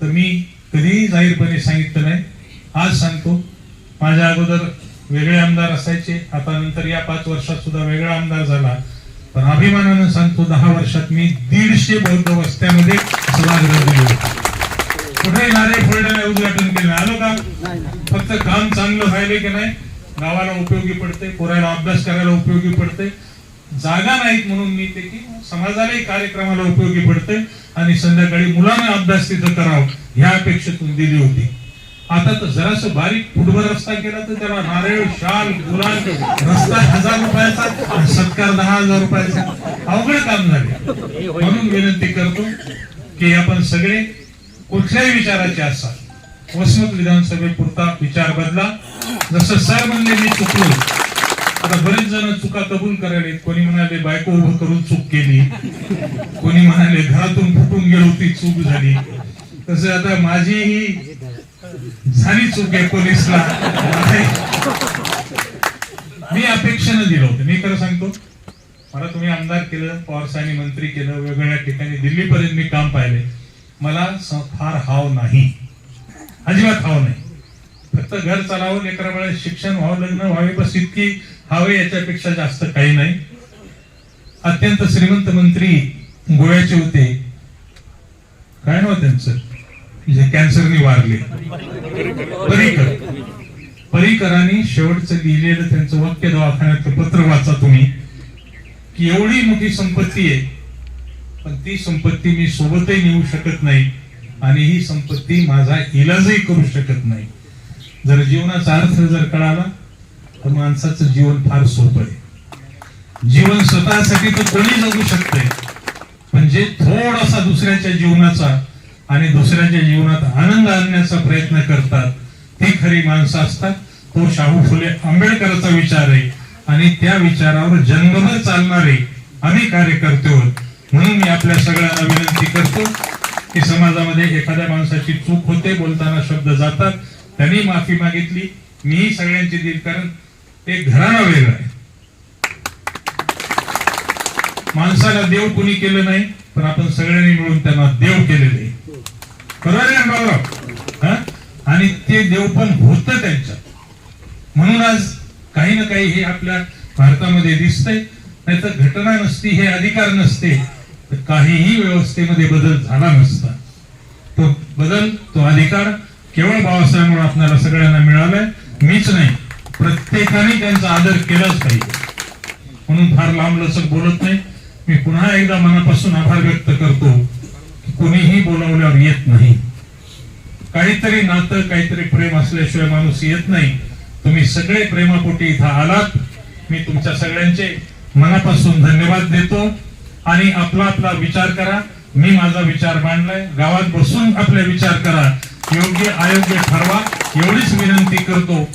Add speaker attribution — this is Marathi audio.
Speaker 1: तर मी कधीही जाहीरपणे सांगितलं नाही. आज सांगतो माझ्या अगोदर वेगळे आमदार असायचे आता नंतर या पाच वर्षात सुद्धा वेगळा आमदार झाला. पण अभिमानानं सांगतो दहा वर्षात मी दीडशे बौद्ध वस्त्यामध्ये सभागृह दिले. कुठेही नारे फोल्डर उद्घाटन केलं. आलो का? फक्त काम चांगलं व्हायले की नाही? गावाला उपयोगी पडते पोरायला अभ्यास करायला उपयोगी पडते जागा नाहीत म्हणून मी ते की समाजालाही कार्यक्रमाला उपयोगी पडते आणि संध्याकाळी मुलांना अभ्यास तिथं करावं ह्या अपेक्षेतून दिली होती. आता तर जरासं बारीक फुटभर रस्ता केला तर त्याला नारळ शाल गुलाल रस्ता हजार रुपयाचा सत्कार दहा हजार रुपयाचा. अवघड काम झाले. म्हणून विनंती करतो की आपण सगळे कुठल्याही विचाराचे असाल वसमत विधानसभेपुरता विचार बदला. जसं सर म्हणले मी चुकलो. आता बरेच जण चुका कबूल करायला कोणी म्हणाले बायको उभं करून चूक केली. कोणी म्हणाले घरातून फुटून गेलो ती चूक झाली. तसे आता माझी ही झाली चूक आहे पोलिसला. मी अपेक्षेनं दिलं होतं. मी खरं सांगतो मला तुम्ही आमदार केलं पवार साहेबांनी मंत्री केलं वेगवेगळ्या ठिकाणी दिल्लीपर्यंत मी काम पाहिले. मला फार हाव नाही. अजिबात हाव नाही. फक्त घर चालावं लेकरा शिक्षण व्हावं लग्न व्हावे बस इतकी हवे याच्यापेक्षा जास्त काही नाही. अत्यंत श्रीमंत मंत्री गोव्याचे होते. काय नाव त्यांचं? जे कॅन्सरने वारले. परिकर. परिकरांनी शेवटचं लिहिलेलं त्यांचं वाक्य दवाखान्यात पत्र वाचा तुम्ही की एवढी मोठी संपत्ती आहे पण ती संपत्ती मी सोबतही नेऊ शकत नाही आणि ही संपत्ती माझा इलाजही करू शकत नाही. जर जीवनाचा अर्थ जर कळाला तर माणसाचं जीवन फार सोपं आहे. जीवन स्वतःसाठी तर कोणी जगू शकते पण जे थोडासा दुसऱ्याच्या जीवनाचा आणि दुसऱ्याच्या जीवनात आनंद आणण्याचा प्रयत्न करतात ती खरी माणसं असतात. तो शाहू फुले आंबेडकरचा विचार आहे आणि त्या विचारावर जन्मभर चालणारे आम्ही कार्यकर्ते होत म्हणून मी आपल्या सगळ्यांना विनंती करतो. की समाजामध्ये एखाद्या माणसाची चूक होते बोलताना शब्द जातात. त्यांनी माफी मागितली. मीही सगळ्यांची दिल कारण ते घराणं वेगळं आहे. माणसाला देव कुणी केलं नाही पण आपण सगळ्यांनी मिळून त्यांना देव केलेले बरोबर आहे आणि ते देव पण होत त्यांच्यात म्हणून आज काही ना काही हे आपल्या भारतामध्ये दिसतंय. नाही तर घटना नसती हे अधिकार नसते. तर काहीही व्यवस्थेमध्ये बदल झाला नसता. तो बदल तो अधिकार केवळ बाबासाहेबांमुळे आपल्याला सगळ्यांना मिळालाय. मीच नाही. प्रत्येकाने त्यांचा आदर केलाच पाहिजे. म्हणून फार लांब लचक बोलत नाही. मी पुन्हा एकदा मनापासून आभार व्यक्त करतो की कोणीही बोलावल्यावर येत नाही. काहीतरी नातं काहीतरी प्रेम असल्याशिवाय माणूस येत नाही. तुम्ही सगळे प्रेमापोटी इथं आलात. मी तुमच्या सगळ्यांचे मनापासून धन्यवाद देतो. आणि आपला आपला विचार करा. मी माझा विचार मांडलाय. गावात बसून आपले विचार करा. योग्य अयोग्य ठरवा. एवढीच विनंती करतो.